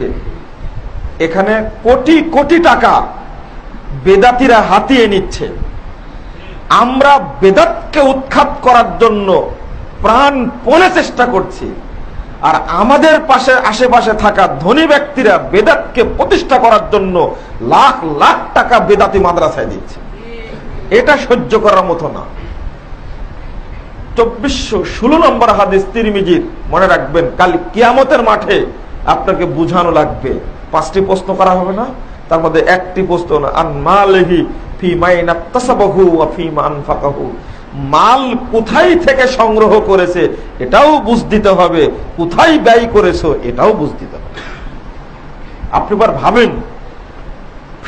মসজিদকে এখানে কোটি কোটি টাকা বেদাতিরা হাতিয়ে নিচ্ছে। আমরা বেদাতকে উৎখাত করার জন্য প্রাণপণে চেষ্টা করছি। আর আমাদের পাশে আশেপাশে থাকা ধনী ব্যক্তিরা বেদাতকে প্রতিষ্ঠা করার জন্য লাখ লাখ টাকা বেদাতি মাদ্রাসায় দিচ্ছে। এটা সহ্য করার মতো না। চব্বিশশো ষোলো নম্বর হাদিস তিরমিজির মনে রাখবেন, কাল কিয়ামতের মাঠে আপনাকে বুঝানো লাগবে। পাঁচটি প্রশ্ন করা হবে না, তার মধ্যে একটি প্রশ্ন মাল কোথায় থেকে সংগ্রহ করেছে, এটাও বুঝ দিতে হবে। কোথায় ব্যয় করেছ, এটাও বুঝ দিতে হবে। আপনি এবার ভাবেন,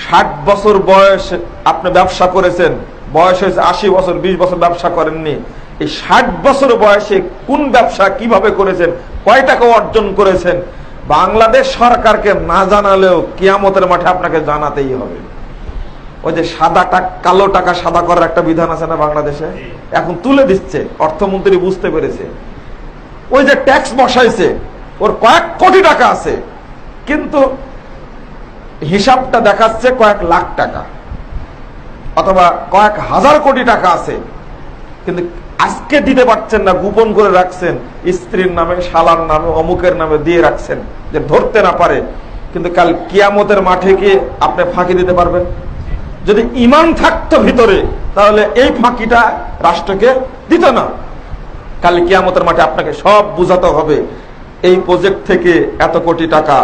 ষাট বছর বয়স আপনি ব্যবসা করেছেন, বয়স হয়েছে আশি বছর, বিশ বছর ব্যবসা করেননি। এই ষাট বছর বয়সে কোন ব্যবসা কীভাবে করেছেন, কয় টাকা অর্জন করেছেন? বাংলাদেশ সরকারকে না জানালেও কিয়ামতের মাঠে আপনাকে জানাতেই হবে। ওই যে সাদা টাকা কালো টাকা সাদা করার একটা বিধান আছে না বাংলাদেশে? এখন তুলে দিচ্ছে অর্থমন্ত্রী বুঝতে পেরেছে। ওই যে ট্যাক্স বসাইছে ওর কয়েক কোটি টাকা আছে। কিন্তু হিসাবটা দেখাচ্ছে কয়েক লাখ টাকা। অথবা কয়েক হাজার কোটি টাকা আছে। কিন্তু আজকে দিতে পারছেন না, গোপন করে রাখছেন। স্ত্রীর নামে, শালার নামে, অমুকের নামে দিয়ে রাখছেন যে ধরতে না পারে। কিন্তু কাল কিয়ামতের মাঠে গিয়ে আপনি ফাঁকি দিতে পারবেন? যদি ইমান থাকতো ভিতরে, তাহলে এই ফাঁকিটা রাষ্ট্রকে দিত না। কাল কিয়ামতের মাঠে আপনাকে সব বুঝাতে হবে, এই প্রজেক্ট থেকে এত কোটি টাকা,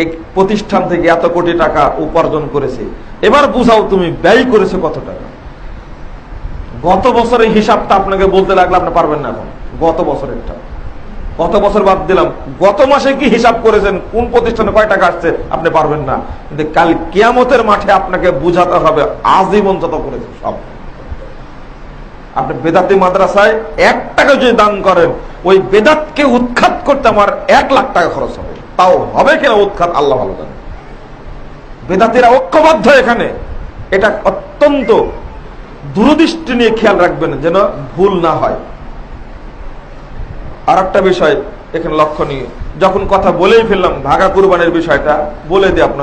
এই প্রতিষ্ঠান থেকে এত কোটি টাকা উপার্জন করেছে। এবার বুঝাও তুমি, ব্যয় করেছ কত টাকা? গত বছরের হিসাবটা আপনাকে বলতে লাগলে আপনি পারবেন না এখন। গত বছরেরটা। গত বছর বাদ দিলাম। গত মাসে কি হিসাব করেছেন? কোন প্রতিষ্ঠানে কয় টাকা আসছে? আপনি পারবেন না। কিন্তু কাল কিয়ামতের মাঠে আপনাকে বুঝাতে হবে, আজীবন যত করেছে সব। আপনি বেদাতি মাদ্রাসায় এক টাকা যদি দান করেন, ওই বেদাতকে উৎখাত করতে আমার এক লাখ টাকা খরচ হবে। তাও হবে কিনা উৎখাত, আল্লাহ ভালো জানে। বেদাতিরা ঐক্যবদ্ধ এখানে। এটা অত্যন্ত দূরদৃষ্টি নিয়ে খেয়াল রাখবেন যেন ভুল না হয়। আর একটা বিষয় এখানে লক্ষণীয়। যখন কথা বলেই ফেললাম, ভাগা কুরবানের বিষয়টা বলে দিই আপনার